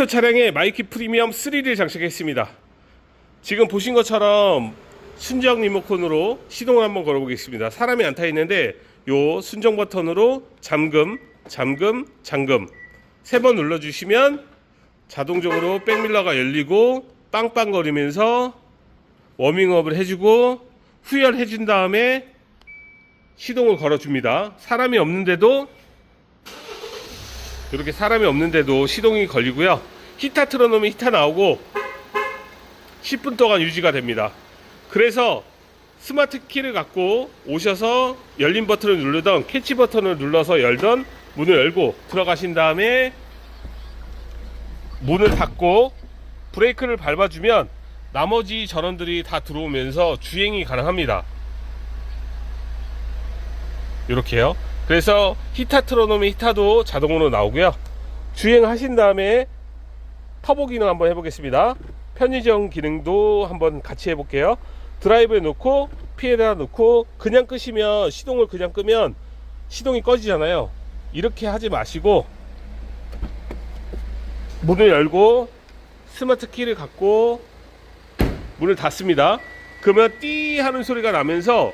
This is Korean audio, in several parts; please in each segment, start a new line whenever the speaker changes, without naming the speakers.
빅터 차량에 마이키 프리미엄 3를 장착했습니다. 지금 보신 것처럼 순정 리모컨으로 시동을 한번 걸어보겠습니다. 사람이 안 타 있는데 요 순정 버튼으로 잠금, 잠금, 잠금 세 번 눌러주시면 자동적으로 백밀러가 열리고 빵빵거리면서 워밍업을 해주고 후열해준 다음에 시동을 걸어줍니다. 사람이 없는데도 이렇게 사람이 없는데도 시동이 걸리고요. 히타 틀어놓으면 히타 나오고 10분 동안 유지가 됩니다. 그래서 스마트 키를 갖고 오셔서 열린 버튼을 누르던 캐치 버튼을 눌러서 열던 문을 열고 들어가신 다음에 문을 닫고 브레이크를 밟아주면 나머지 전원들이 다 들어오면서 주행이 가능합니다. 이렇게요. 그래서 히타 틀어놓으면 히타도 자동으로 나오고요. 주행하신 다음에 터보 기능 한번 해보겠습니다. 편의점 기능도 한번 같이 해볼게요. 드라이브에 놓고 피에다 놓고 그냥 끄시면 시동을 그냥 끄면 시동이 꺼지잖아요. 이렇게 하지 마시고 문을 열고 스마트 키를 갖고 문을 닫습니다. 그러면 띠 하는 소리가 나면서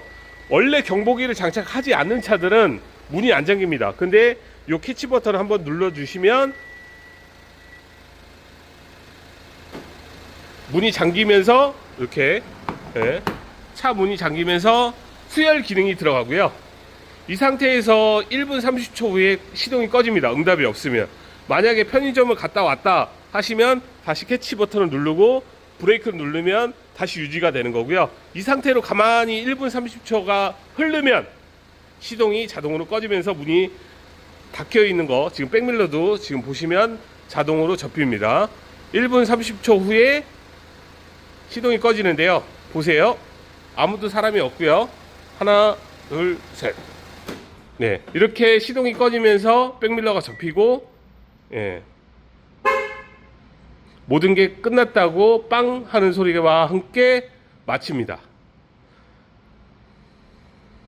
원래 경보기를 장착하지 않는 차들은 문이 안 잠깁니다. 근데 요 캐치 버튼을 한번 눌러 주시면 문이 잠기면서 이렇게 예, 차 문이 잠기면서 수열 기능이 들어가고요. 이 상태에서 1분 30초 후에 시동이 꺼집니다. 응답이 없으면. 만약에 편의점을 갔다 왔다 하시면 다시 캐치 버튼을 누르고 브레이크를 누르면 다시 유지가 되는 거고요. 이 상태로 가만히 1분 30초가 흐르면 시동이 자동으로 꺼지면서 문이 닫혀 있는 거 지금 백밀러도 지금 보시면 자동으로 접힙니다. 1분 30초 후에 시동이 꺼지는데요. 보세요. 아무도 사람이 없고요. 하나, 둘, 셋. 네, 이렇게 시동이 꺼지면서 백밀러가 접히고 예. 모든 게 끝났다고 빵 하는 소리와 함께 마칩니다.